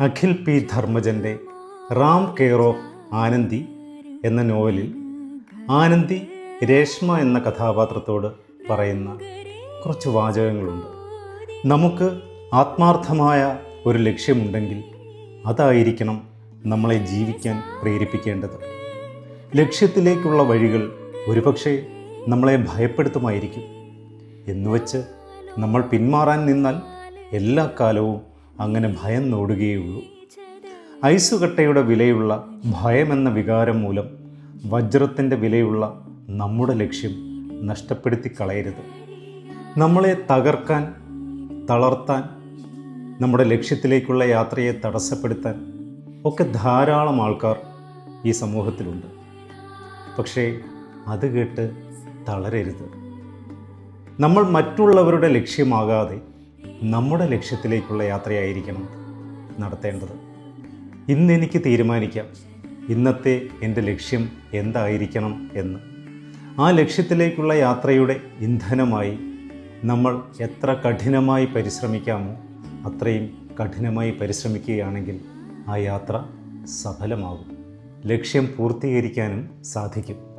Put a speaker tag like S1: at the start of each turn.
S1: Akhil P. ധർമ്മജന്റെ Ram care of Anandi എന്ന നോവലിൽ ആനന്ദി രേഷ്മ എന്ന കഥാപാത്രത്തോട് പറയുന്ന കുറച്ച് വാചകങ്ങളുണ്ട്. നമുക്ക് ആത്മാർത്ഥമായ ഒരു ലക്ഷ്യമുണ്ടെങ്കിൽ അതായിരിക്കണം നമ്മളെ ജീവിക്കാൻ പ്രേരിപ്പിക്കേണ്ടത്. ലക്ഷ്യത്തിലേക്കുള്ള വഴികൾ ഒരുപക്ഷെ നമ്മളെ ഭയപ്പെടുത്തുമായിരിക്കും. എന്നുവച്ച് നമ്മൾ പിന്മാറാൻ നിന്നാൽ എല്ലാ കാലവും അങ്ങനെ ഭയം നോടുകയുള്ളൂ ഐസുകട്ടയുടെ വിലയുള്ള ഭയമെന്ന വികാരം മൂലം വജ്രത്തിന്റെ വിലയുള്ള നമ്മുടെ ലക്ഷ്യം നഷ്ടപ്പെടുത്തി കളയരുത് നമ്മളെ തകർക്കാൻ തളർത്താൻ നമ്മുടെ ലക്ഷ്യത്തിലേക്കുള്ള യാത്രയെ തടസ്സപ്പെടുത്താൻ ഒക്കെ ധാരാളം ആൾക്കാർ ഈ സമൂഹത്തിലുണ്ട്. പക്ഷേ അത് കേട്ട് തളരരുത്. നമ്മൾ മറ്റുള്ളവരുടെ ലക്ഷ്യമാകാതെ നമ്മുടെ ലക്ഷ്യത്തിലേക്കുള്ള യാത്രയായിരിക്കണം നടത്തേണ്ടത്. ഇന്ന് എനിക്ക് തീരുമാനിക്കാം. ഇന്നത്തെ എന്റെ ലക്ഷ്യം എന്തായിരിക്കണം എന്ന്. ആ ലക്ഷ്യത്തിലേക്കുള്ള യാത്രയുടെ ഇന്ധനമായി നമ്മൾ എത്ര കഠിനമായി പരിശ്രമിക്കാമോ അത്രയും കഠിനമായി പരിശ്രമിക്കുകയാണെങ്കിൽ ആ യാത്ര സഫലമാകും. ലക്ഷ്യം പൂർത്തീകരിക്കാനും സാധിക്കും.